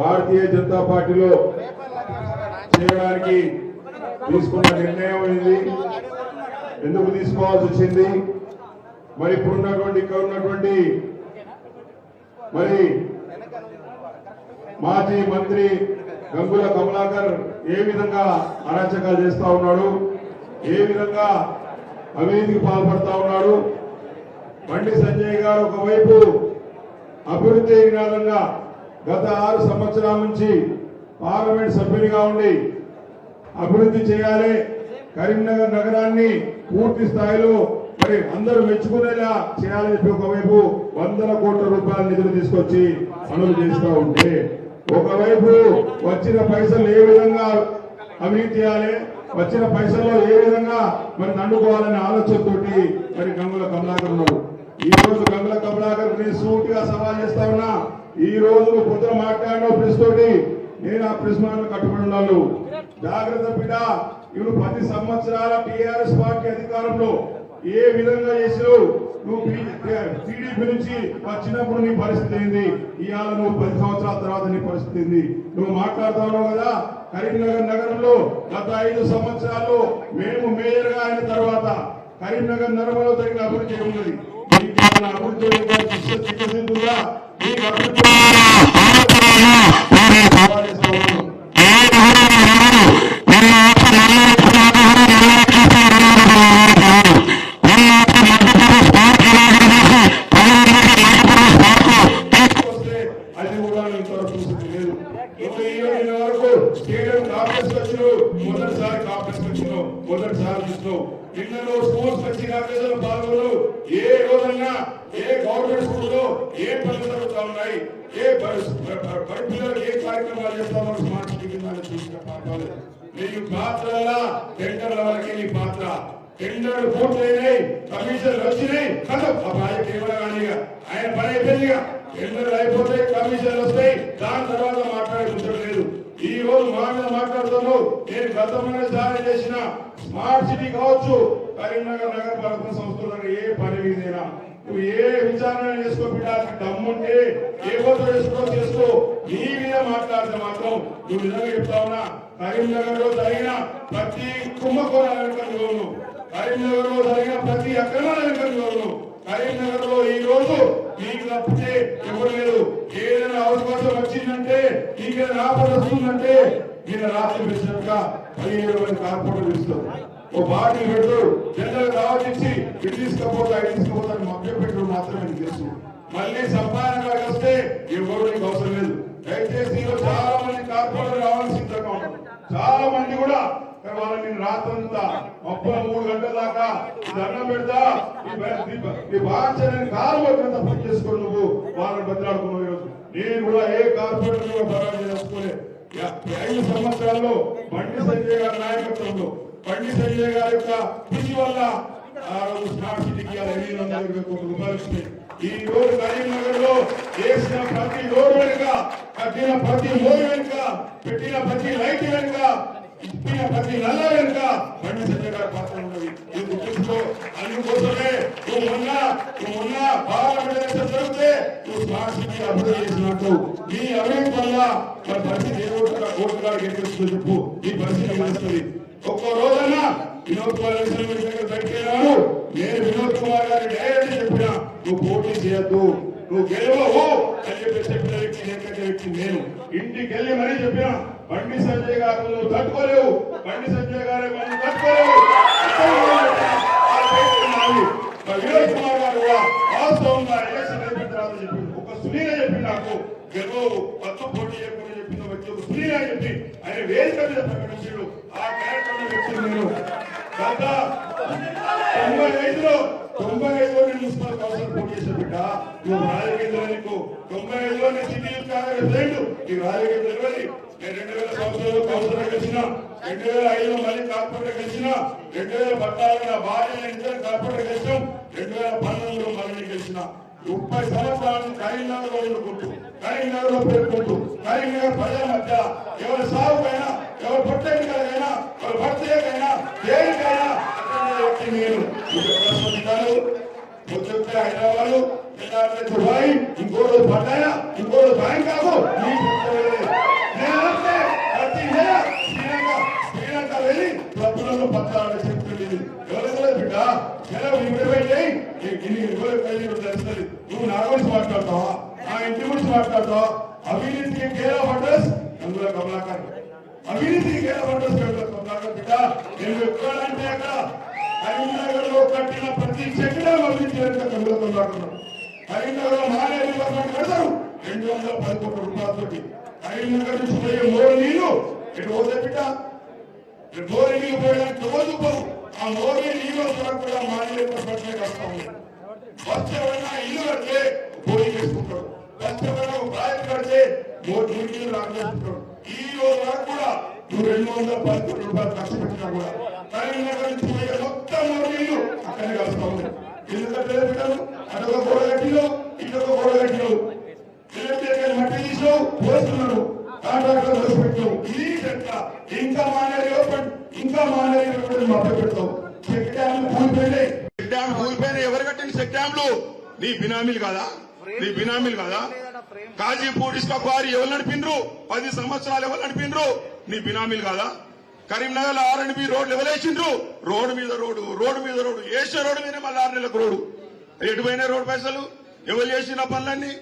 భారతీయ జనతా పార్టీలో చేయడానికి తీసుకున్న నిర్ణయం ఇది ఎందుకు తీసుకోవాల్సి వచ్చింది? మరి ఇప్పుడున్నటువంటి ఇక్కడ ఉన్నటువంటి మరి మాజీ మంత్రి గంగుల కమలాకర్ ఏ విధంగా అరాచకాలు చేస్తా ఉన్నాడు? ఏ విధంగా అవినీతికి పాల్పడతా ఉన్నాడు? బండి సంజయ్ గారు ఒకవైపు అభివృద్ధి నినాదంగా గత ఆరు సంవత్సరాల నుంచి పార్లమెంట్ సభ్యునిగా ఉండి అభివృద్ధి చేయాలి. కరీంనగర్ నగరాన్ని పూర్తి స్థాయిలో మరి అందరూ మెచ్చుకునేలా చేయాలని చెప్పి ఒకవైపు వందల కోట్ల రూపాయల నిధులు తీసుకొచ్చి అమలు చేస్తూ ఉంటే ఒకవైపు వచ్చిన పైసలు ఏ విధంగా అవినీతి చేయాలి వచ్చిన పైసల్లో ఏ విధంగా మరి నండుకోవాలనే ఆలోచనతోటి మరి గంగుల కమలాకర్ ఈ రోజు గంగుల కమలాకర్ నేను సూటిగా సవాల్ చేస్తా ఉన్నా ఈ రోజు నువ్వు పొద్దున మాట్లాడిన ప్రెస్ తోటి నేను ఆ ప్రెస్ మాట కట్టుబడి ఉన్నాను జాగ్రత్త బిడ్డ ఇవి పది సంవత్సరాల టిఆర్ఎస్ పార్టీ అధికారంలో ఏ విధంగా చేసావు నువ్వు టీడీపీ నుంచి వచ్చినప్పుడు నీ పరిస్థితి ఏంది? ఇవాళ నువ్వు పది సంవత్సరాల తర్వాత నీ పరిస్థితి ఏంది? నువ్వు మాట్లాడుతున్నావు కదా కరీంనగర్ నగరంలో గత ఐదు సంవత్సరాల్లో మేము మేయర్గా అయిన తర్వాత కరీంనగర్ నగరంలో జరిగిన అభివృద్ధి ఏమున్నది మీకు ఏమైనా అభివృద్ధి చిత్త- చిత్తశుద్ధిగా మీకు అభివృద్ధి సవాల్ చేస్తా ఉన్నాను. వస్తే అది కూడా ఇంతవరకు చూసింది లేదు ఒక వరకు స్టేడియం వచ్చినావు మొదటిసారి కాంగ్రెస్ వచ్చినావు మొదటిసారి చూసినావు నిన్న నువ్వు స్కూల్స్ వచ్చి కాంగ్రెస్ ఏ రోజన్నా ఏ గవర్నమెంట్ స్కూల్లో ఏ పనులు జరుగుతా ఉన్నాయి ఏ బడి బడి ఏ కార్యక్రమాలు చేస్తామో స్మార్ట్ సిటీ కింద చూసిన పాఠాలు. నీకు పాత్రలా టెండర్ల వరకే మీ పాత్ర. టెండర్లు పూర్తయినాయి కమిషన్లు వచ్చినాయి కదా ఆ ప్రాజెక్ట్ ఏమైనా కానీ ఆయన పని అయిపోయిందిగా టెండర్లు అయిపోతాయి కమిషన్లు వస్తాయి దాని తర్వాత మాట్లాడే లేదు. ఈ రోజు మా మీద మాట్లాడుతాను నేను గతంలో సారి చేసిన స్మార్ట్ సిటీ కావచ్చు. కరీంనగర్ నగర పాలక సంస్థల ఏ పని మీదైనా నువ్వు ఏ విచారణ చేసుకో బిడ్డానికి దమ్ముంటే ఏ కోసం చేసుకో చేసుకో నీ మీద మాట్లాడితే మాత్రం నువ్వు నిజంగా చెప్తా ఉన్నా. కరీంనగర్లో జరిగిన ప్రతి కుంభకోణాల వెనుక నువ్వు కరీంనగర్లో జరిగిన ప్రతి అక్రమాల వెనుక నువ్వు కరీంనగర్లో ఈ రోజు నీకు తప్పితే ఎవరు లేదు ఏదైనా అవకాశం వచ్చిందంటే నీకేదైనా ఆపద వస్తుందంటే నేను రాత్రి పిలిచినాక పదిహేడు మంది కార్పొరేటర్ పిలుస్తారు. ఓ పార్టీ పెడుతూ జనరల్ రావచ్చి ఇటు తీసుకపోతా ఇటు తీసుకపోతా అని మభ్య పెట్టడం మాత్రమే నీకు తెలుసు. మళ్ళీ సంపాదన వస్తే ఎవరు నీకు అవసరం లేదు. దయచేసి చాలా మంది కార్పొరేటర్ రావాలని సిద్ధంగా చాలా మంది కూడా వాళ్ళ నేను రాత్రంతా ముప్పై మూడు గంటల దాకా దండం పెడతా ఈ బ- ఈ బాధ్యతని కాలు పట్టినంత పని చేసుకొని నువ్వు వాళ్ళని బదిలాడుకున్నావు ఈరోజు. నేను కూడా ఏ కార్పొరేటర్ కూడా బరాబర్ చేసుకోలే. ఐదు సంవత్సరాల్లో బండి సంజయ్ గారి నాయకత్వంలో బండి సంజయ్ గారి యొక్క కృషి వల్ల ఆ రోజు స్మార్ట్ సిటీకి ఐదు వందల ఇరవై కోట్ల రూపాయలు వచ్చినాయి ఈ రోజు కరీంనగర్లో వేసిన ప్రతి రోడ్డు వెనుక కట్టిన ప్రతి మోరు వెనుక పెట్టిన ప్రతి లైట్ వెనుక ఇచ్చిన ప్రతి నల్ల వెనుక బండి సంజయ్ గారి పాత్ర ఉన్నది. ఇది గుర్తుంచుకో అందుకోసమే నువ్వు మొన్న నువ్వు మొన్న పార్లమెంట్ జరిగితే నువ్వు స్మార్ట్ సిటీ అభివృద్ధి చేసినట్టు. నీ అభివృద్ధి వల్ల మన పరిస్థితి ఏ ఓటు ఓటు కాడికి చెప్పు. ఈ పరిస్థితి తెలుస్తుంది ఒక్క రోజన్నా వినోద్ కుమార్ ఎలక్షన్ దగ్గర బయటికి వెళ్ళాను నేను వినోద్ కుమార్ గారు డైరెక్ట్ చెప్పిన నువ్వు పోటీ చేయొద్దు. నువ్వు గెలవవు. అని చెప్పి చెప్పిన వ్యక్తి ఏకైక వ్యక్తి నేను. ఇంటికి వెళ్ళి మరీ చెప్పిన బండి సంజయ్ గారు నువ్వు తట్టుకోలేవు. బండి సంజయ్ గారు మనం తట్టుకోలేవు. వినోద్ కుమార్ గారు కూడా వాస్తవంగా ఎలక్షన్ అయిపోయిన తర్వాత చెప్పింది ఒక సునీల చెప్పింది నాకు గెలవవు. కొత్త పోటీ చేయకుండా చెప్పిన వచ్చి ఒక సునీల చెప్పి ఆయన వేదిక మీద ప్రకటించాడు. ఆ కార్యక్రమం నేను గత తొంభై ఐదులో తొంభై ఐదులో నేను మున్సిపల్ కౌన్సిల్ పోటీ చేసిన బిడ్డ. నువ్వు రాజకీయంలో నీకు. తొంభై ఐదులో నేను సిటీ కాంగ్రెస్ లేదు ఈ రాజకీయం తెలియదు నేను రెండు వేల సంవత్సరంలో కౌన్సిలర్ గెలిచిన. రెండు వేల ఐదులో మళ్ళీ కార్పొరేటర్ గెలిచిన. రెండు వేల పద్నాలుగు నా భార్య నేను ఇద్దరు కార్పొరేటర్ గెలిచాం. రెండు వేల పన్నెండులో మళ్ళీ గెలిచిన. ముప్పై సంవత్సరాలు కరీంనగర్ వదులుకుంటూ కరీంనగర్లో పేర్కొంటూ కరీంనగర్ ప్రజల మధ్య ఎవరి సాగుకైనా ఎవరి పొట్టేకైనా తెలుస్తుంది. నువ్వు నా గురించి మాట్లాడతావా? నా ఇంటి గురించి మాట్లాడతావా? అవినీతికి care of address Gangula Kamalakar. అవినీతికి care of address Gangula Kamalakar బిడ్డ. నేను ఎక్కడంటే అక్కడ కరీంనగర్లో కట్టిన ప్రతి చెక్కడం అభివృద్ధి గంగుల కమలాకర్. కరీంనగర్లో మహాలయ డిపార్ట్మెంట్ కడతారు. రెండు వందల పది కోట్ల రూపాయలతోటి. కరీంనగర్ నుంచి పోయే మోరు నీళ్ళు ఎటు పోతే బిడ్డ? మోరు నీళ్ళు పోయడానికి రోజు పోవు. ఆ మోరు నీళ్ళు కూడా మహాలయ డిపార్ట్మెంట్ కడతాము ఉంది ఇల్లు కడితే బోరింగ్ వేసుకుంటాడు ఫస్ట్ ప్రాజెక్ట్ కడితే మూడు నీళ్ళు రాకుండా ఈ రోజు వరకు కూడా నువ్వు రెండు వందల పది రూపాయలు ఖర్చు పెట్టినా కూడా కరీంనగర్ మొత్తం మూడు అక్కడే కలుస్తా ఉంది ఎందుకంటే బిడ్డలు అటొక గోడ కట్టిలో ఇటొక గోడ కట్టిలో ఎలక్ట్రికల్ మట్టి తీసినావు పోస్తున్నారు కాంట్రాక్టర్ వదిలి పెట్టావు ఇది చెట్ల ఇంకా మానేరి ఓపెన్ ఇంకా మానేరి ఓపెన్ మభ్య పెడతావు చెక్ డ్యామ్ కూలిపోయినాయి చెక్ డ్యామ్ కూలిపోయిన ఎవరు కట్టిన చెక్ డ్యాంలు నీ బినామీలు కాదా? నీ బినామీలు కాదా? కాజీపూర్ ఇసుక క్వారీ ఎవరు నడిపిండ్రు? పది సంవత్సరాలు ఎవరు నడిపిండ్రు? నీ బినామీలు కాదా? కరీంనగర్లో ఆర్ అండ్ బి రోడ్లు ఎవరేసిండ్రు రోడ్డు మీద రోడ్డు రోడ్డు మీద రోడ్డు. వేసే రోడ్డు మీద మళ్ళీ ఆరు నెలలకు రోడ్డు. ఎటు పోయిన రోడ్డు పైసలు? ఎవరు చేసిన పనులన్నీ?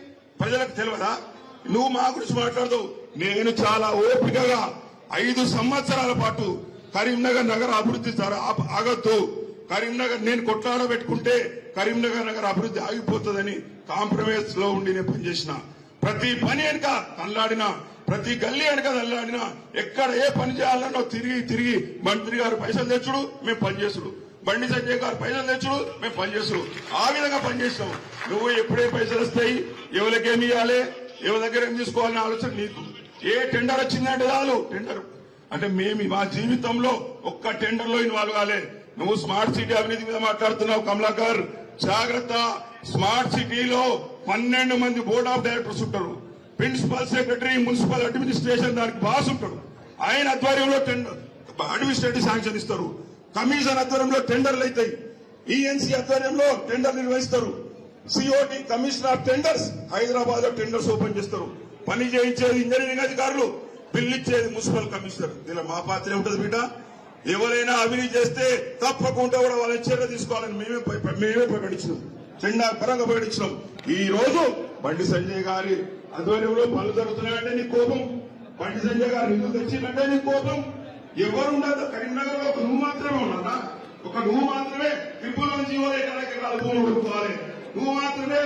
ప్రజలకు తెలియదా? నువ్వు మా గురించి మాట్లాడతావు నేను చాలా ఓపికగా ఐదు సంవత్సరాల పాటు కరీంనగర్ నగర అభివృద్ధి ఆగొద్దు. కరీంనగర్ నేను కొట్లాడ పెట్టుకుంటే కరీంనగర్ నగర అభివృద్ధి ఆగిపోతుందని కాంప్రమైజ్లో ఉండి నేను పనిచేసిన. ప్రతి పని వెనుక తల్లాడిన ప్రతి గల్లీ వెనుక తల్లాడిన ఎక్కడ ఏ పని చేయాలనో తిరిగి తిరిగి మంత్రి గారు పైసలు తెచ్చుడు మేము పనిచేసుడు బండి సంజయ్ గారు పైసలు తెచ్చుడు మేము పనిచేసుడు ఆ విధంగా పనిచేసాం నువ్వు ఎప్పుడే పైసలు వస్తాయి ఎవరికేమి ఇవ్వాలి ఎవరి దగ్గర ఏం తీసుకోవాలనే ఆలోచన నీకు. ఏ టెండర్ వచ్చిందంటే చాలు టెండర్. అంటే మేము మా జీవితంలో ఒక్క టెండర్లో ఇన్వాల్వ్ కాలే. నువ్వు స్మార్ట్ సిటీ అవినీతి మీద మాట్లాడుతున్నావు కమలాకర్. జాగ్రత్త స్మార్ట్ సిటీలో పన్నెండు మంది బోర్డ్ ఆఫ్ డైరెక్టర్స్ ఉంటారు. ప్రిన్సిపల్ సెక్రటరీ మున్సిపల్ అడ్మినిస్ట్రేషన్ దానికి బాస్ ఉంటాడు ఆయన ఆధ్వర్యంలో టెండర్ అడ్మినిస్ట్రేటివ్ శాంక్షన్ ఇస్తారు. కమిషన్ ఆధ్వర్యంలో టెండర్లు అవుతాయి. ఈఎన్సీ ఆధ్వర్యంలో టెండర్ నిర్వహిస్తారు. సిఓటి కమిషనర్ ఆఫ్ టెండర్స్ హైదరాబాద్లో టెండర్స్ ఓపెన్ చేస్తారు. పని చేయించేది ఇంజనీరింగ్ అధికారులు బిల్లు ఇచ్చేది మున్సిపల్ కమిషనర్. దీనిలో మా పాత్ర ఉంటుంది బిడ్డ. ఎవరైనా అవినీతి చేస్తే తప్పకుండా కూడా వాళ్ళ చర్య తీసుకోవాలని మేమే మేమే ప్రకటించినాం చెండా పరంగా ప్రకటించినాం ఈ రోజు బండి సంజయ్ గారి ఆధ్వర్యంలో పనులు జరుగుతున్నాయంటే నీ కోపం. బండి సంజయ్ గారు నిధులు తెచ్చిందంటే నీ కోపం. ఎవరు ఉండదు. కరీంనగర్లో ఒక నువ్వు మాత్రమే ఉన్నదా? ఒక నువ్వు మాత్రమే ట్రిపుల్ వన్ జీవో ఎకరాల ఎకరాల కొనుక్కోవాలి. నువ్వు మాత్రమే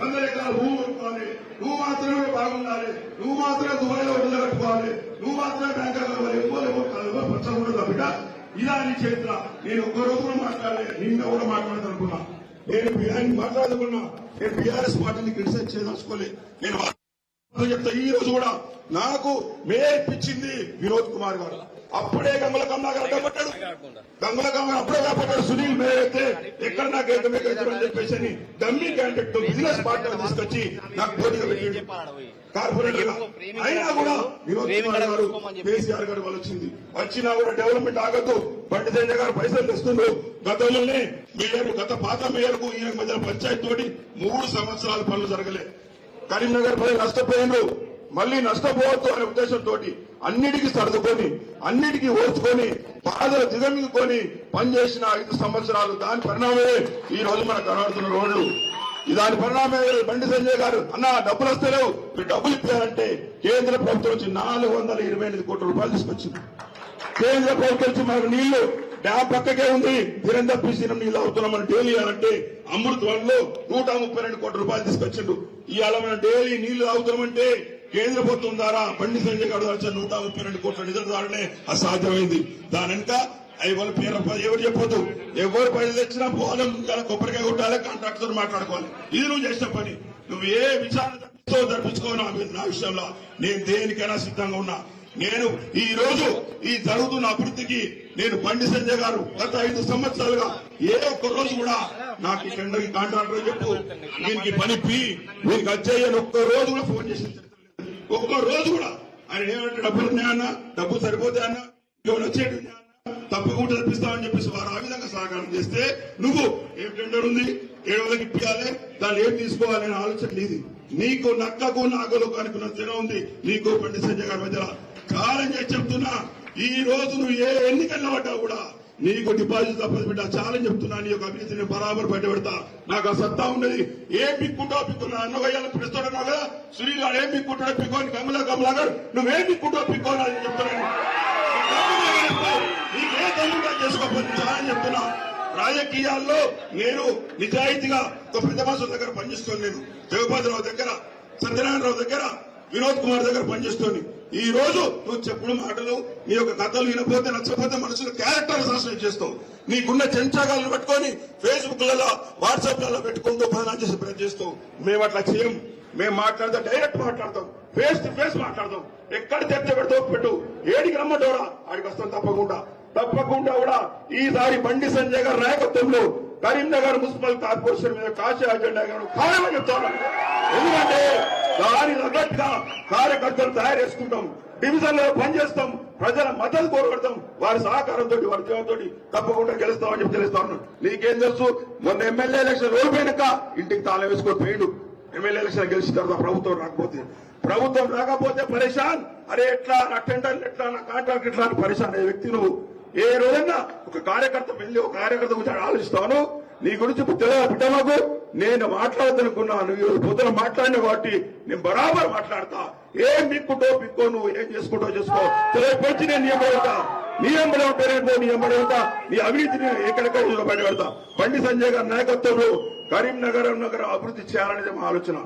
వందల ఎకరాల భూమి కొట్టుకోవాలి. నువ్వు మాత్రమే బాగుండాలి నువ్వు మాత్రమే దుబాయ్లో ఇల్లు కట్టుకోవాలి నువ్వు మాత్రమే బ్యాంకాక్ ఎక్కువ పచ్చకూడదు బిడ్డ? ఇదా నీ చరిత్ర. నేను ఒక్క రోజు కూడా మాట్లాడలేదు నిన్న కూడా మాట్లాడదనుకున్నా నేను బిఆర్ని మాట్లాడదనుకున్నా నేను బీఆర్ఎస్ పార్టీని క్రిటిసైజ్ చేయదలుచుకోలేదు నేను చెప్తా ఈ రోజు కూడా నాకు మేర్పించింది వినోద్ కుమార్ గారు. అప్పుడే గంగుల కమలాకర్ కనబడ్డాడు. గంగుల కమలాకర్ అప్పుడే కనబడ్డాడు. సునీల్ మేయర్ అయితే ఎక్కడ నాకు ఏకమేకం అని చెప్పేసి అని డమ్మీ క్యాండిడేట్ బిజినెస్ పార్ట్నర్ తీసుకొచ్చి నాకు పోటీగా పెట్టాడు. కార్పొరేటర్ అయినా కూడా వినోద్ కుమార్ గారు కేసీఆర్ గారు వాళ్ళు వచ్చింది. వచ్చినా కూడా డెవలప్మెంట్ ఆగద్దు. బండి సంజయ్ గారు పైసలు తెస్తుండ్రు. గతంలోనే మేయర్ గత పాత మేయర్కు ఈయన మధ్య పంచాయతీ తోటి మూడు సంవత్సరాల పనులు జరగలే. కరీంనగర్ ప్రజలు నష్టపోయినారు. మళ్ళీ నష్టపోవద్దు అనే ఉద్దేశంతో అన్నిటికీ సర్దుకొని అన్నిటికీ ఓర్చుకొని బాధలు దిగమింగుకొని పనిచేసిన ఐదు సంవత్సరాలు. దాని పరిణామమే ఈ రోజు మనకు కనబడుతున్న రోడ్లు దాని పరిణామమే బండి సంజయ్ గారు అన్న డబ్బులు వస్తలేవు మీరు డబ్బులు ఇచ్చారంటే కేంద్ర ప్రభుత్వం నుంచి నాలుగు వందల ఇరవై ఎనిమిది కోట్ల రూపాయలు తీసుకొచ్చింది. కేంద్ర ప్రభుత్వం నుంచి మనకు నీళ్ళు డ్యామ్ పక్కకే ఉంది. ధీరంధర్ పిసిరం నీళ్ళు అవుతున్నామని డైలీ అంటే అమృత్ వన్లో నూట ముప్పై రెండు కోట్ల రూపాయలు తీసుకొచ్చిండు. ఇవాళ మనం డైలీ నీళ్ళు తాగుతున్నామంటే కేంద్ర ప్రభుత్వం ద్వారా బండి సంజయ్ గారు దాచిన నూట ముప్పై రెండు కోట్ల నిధుల ద్వారానే అసాధ్యమైంది. దాని వెనుక అవి వాళ్ళ పేరు ఎవరు చెప్పొద్దు? ఎవరు పని తెచ్చినా పోలం కొబ్బరికాయ కొట్టాలి కాంట్రాక్టర్ మాట్లాడుకోవాలి. ఇది నువ్వు చేసిన పని. నువ్వు ఏ విచారణ జరిపిస్తావో నా విషయంలో. నేను దేనికైనా సిద్ధంగా ఉన్నా. నేను ఈ రోజు ఈ జరుగుతున్న అభివృద్ధికి నేను బండి సంజయ్ గారు గత ఐదు సంవత్సరాలుగా ఏ ఒక్క రోజు కూడా నాకు ఈ కాంట్రాక్టర్ చెప్పు. దీనికి పని పి. దీనికి వచ్చేయని ఒక్క రోజు కూడా ఫోన్ చేసి ఒక్క రోజు కూడా ఆయన ఏమంటే డబ్బులు ఉన్నాయన్నా సరిపోతే అన్న? ఎవరు వచ్చేటి? తప్పకుండా తెప్పిస్తామని చెప్పేసి వారు ఆ విధంగా సహకారం చేస్తే నువ్వు ఏం టెండర్ ఉంది? ఏడు వందలకి ఇప్పించాలి. దాన్ని ఏం తీసుకోవాలి అనే ఆలోచన నీది నీకు నక్కకు నాకులు అనుకున్న తిన ఉంది. నీకు పండిత సంజయ్ గారి మధ్య కాలం చేసి చెప్తున్నా ఈ రోజు నువ్వు ఏ ఎన్నికల్లో పడ్డావు కూడా నీకు డిపాజిట్ తప్పదు బిడ్డ. చాలా చెప్తున్నా నీ యొక్క అభివృద్ధిని బరాబర్ బయటపెడతా. నాకు ఆ సత్తా ఉన్నది. ఏం పిక్కుంటావు పిక్కున్నా అన్నవయ్యాలని పిలుస్తున్నావు కదా సునీల్ గారు ఏం పిక్కుంటాడో పిక్కోని కమలా కమలా గారు నువ్వేం పిక్కుంటావు పిక్కోని అని చెప్తున్నాను నీకే తల్లిగా చేసుకోకపోతే చాలా చెప్తున్నా. రాజకీయాల్లో నేను నిజాయితీగా ఒక పెద్ద మనుషుల దగ్గర పనిచేస్తాను నేను. జగపతిరావు దగ్గర సత్యనారాయణరావు దగ్గర వినోద్ కుమార్ దగ్గర పనిచేస్తోంది ఈ రోజు నువ్వు చెప్పుడు మాటలు నీ యొక్క కథలు వినపోతే నచ్చపోతే మనుషుల క్యారెక్టర్ అసాసనం చేస్తావు. నీకున్న చెంచాగాలను పెట్టుకొని ఫేస్బుక్లలో వాట్సాప్లలో పెట్టుకుంటూ బదనాలు చేసే ప్రయత్నం చేస్తావు. మేము అట్లా చేయం. మేము మాట్లాడతాం డైరెక్ట్ మాట్లాడతాం. ఫేస్ టు ఫేస్ మాట్లాడతాం. ఎక్కడ చర్చ పెడతావు పెట్టు. ఏడికి రమ్మంటావురా ఆడికి వస్తాం తప్పకుండా. తప్పకుండా కూడా ఈసారి బండి సంజయ్ గారి నాయకత్వంలో కరీంనగర్ మున్సిపల్ కార్పొరేషన్ మీద కాశీ అజెండా గారు ఖాయమని చెప్తాను. ఎందుకంటే దాని తగ్గట్టుగా కార్యకర్తలు తయారు చేసుకుంటాం డివిజన్లో పనిచేస్తాం ప్రజల మద్దతు కోరుకుంటాం వారి సహకారంతో వారి జీవంతో తప్పకుండా గెలుస్తామని చెప్పి తెలుస్తా ఉన్నాను నీకేం తెలుసు? మొన్న ఎమ్మెల్యే ఎలక్షన్ ఓడిపోయినాక ఇంటికి తాళం వేసుకొని పోయిండు. ఎమ్మెల్యే ఎలక్షన్ గెలిచిన తర్వాత ప్రభుత్వం రాకపోతే. ప్రభుత్వం రాకపోతే పరేషాన్ అరే ఎట్లా నా టెండర్ ఎట్లా నా కాంట్రాక్ట్ ఎట్లా అని పరేషాన్ అయ్యే వ్యక్తి నువ్వు. ఏ రోజన్నా ఒక కార్యకర్త వెళ్ళి ఒక కార్యకర్త గురించి ఆలోచిస్తాను. నీ గురించి ఇప్పుడు తెలియదు బిడ్డ మాకు? నేను మాట్లాడదనుకున్నాను. ఈ పొద్దున మాట్లాడిన కాబట్టి నేను బరాబర్ మాట్లాడతా. ఏం బిక్కుంటో బిక్కో నువ్వు ఏం చేసుకుంటో చేసుకో. తెలియపరిచి నేను నియమడతా నీ ఎంబడం పేరేంటో నీ ఎంబడంతా నీ అవినీతిని ఎక్కడెక్కడ బయట పెడతా బండి సంజయ్ గారి నాయకత్వంలో కరీంనగర్ నగర అభివృద్ధి చేయాలనేది మా ఆలోచన.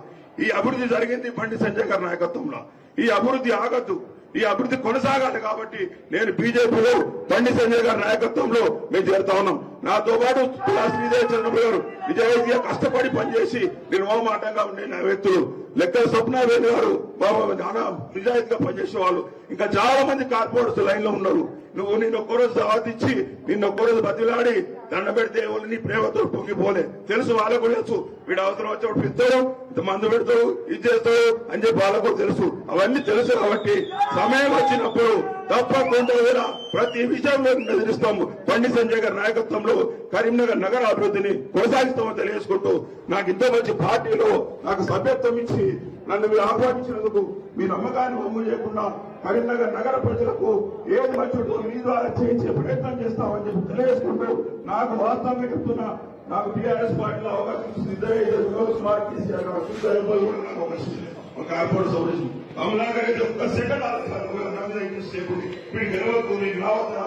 ఈ అభివృద్ధి జరిగింది బండి సంజయ్ గారి నాయకత్వంలో. ఈ అభివృద్ధి ఆగద్దు. ఈ అభివృద్ధి కొనసాగాలి కాబట్టి నేను బీజేపీలో బండి సంజయ్ గారి నాయకత్వంలో మేము చేరుతా ఉన్నాం. నాతో పాటు పిల్లా శ్రీదేవి చంద్రబాబు గారు నిజాయితీగా కష్టపడి పనిచేసి నిర్మమాటంగా ఉండే నా వ్యక్తులు. లెక్కల స్వప్నావేణి గారు బాబా చాలా నిజాయితీగా పనిచేసే వాళ్ళు. ఇంకా చాలా మంది కార్పొరేట్స్ లైన్లో ఉన్నారు. నువ్వు నిన్న ఒక్కరోజు దావతిచ్చి నిన్న ఒక్కరోజు బతిలాడి దండ పెడితే వాళ్ళు నీ ప్రేమతో పొంగిపోలే. తెలుసు వాళ్ళకు కూడా తెలుసు. వీడు అవసరం వచ్చేవాడు పిస్తాడు ఇంత మందు పెడతాడు ఇది చేస్తాడు అని చెప్పి వాళ్ళకు తెలుసు. అవన్నీ తెలుసు కాబట్టి సమయం వచ్చినప్పుడు తప్పకుండా కూడా ప్రతి విషయంలో ఎదిరిస్తాము. బండి సంజయ్ గారి నాయకత్వంలో కరీంనగర్ నగర అభివృద్ధిని కొనసాగిస్తామని తెలియజేసుకుంటూ నాకు ఇంత మంచి పార్టీలో నాకు సభ్యత్వం ఇచ్చి నన్ను మీరు ఆహ్వానించినందుకు మీ నమ్మకాన్ని వమ్ము చేయకుండా కరీంనగర్ నగర ప్రజలకు ఏది మంచిదో మీ ద్వారా చేయించే ప్రయత్నం చేస్తామని చెప్పి తెలియజేసుకుంటూ నాకు వాస్తవంగా చెప్తున్నా నాకు టీఆర్ఎస్ పార్టీలో అవకాశం కుమార్ కేసీఆర్ ఒక సౌకర్యం కమలాకర్ ఒక్క సెకండ్ ఆలోచన ఇప్పుడు నీకు ఆలోచన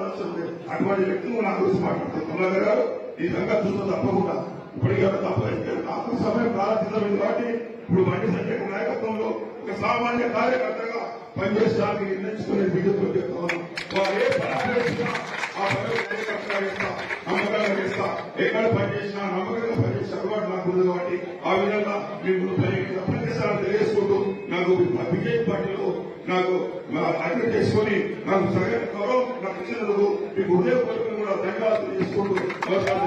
అటువంటి వ్యక్తులు నా గురించి మాట్లాడుతావు కమలాకర్ గారు ఈ సంగతి చూస్తూ తప్పకుండా. ఇప్పటికే తప్పలేదు. నాకు సమయం ప్రారంభించలేదు కాబట్టి ఇప్పుడు బండి సంజయ్ నాయకత్వంలో ఒక సామాన్య కార్యకర్తగా పనిచేయడానికి నిర్ణయించుకునే బీజేపీ చెప్తున్నాను. వారు ఏ పని చేసినా ఆ పని కార్యకర్తగా చేస్తా నమ్మకంగా చేస్తా. ఎక్కడ పనిచేసినా నమ్మకంగా పనిచేసే అలవాటు నాకు ఉంది కాబట్టి ఆ విధంగా మేము ముందు పనిచేస్తానని తెలియజేసుకుంటూ నాకు బీజేపీ పార్టీలో నాకు అడ్మిట్ చేసుకుని నాకు సరైన గౌరవం నాకు ఇచ్చినందుకు మీకు హృదయపూర్వకంగా కూడా ధన్యవాదాలు చేసుకుంటూ నమస్కారం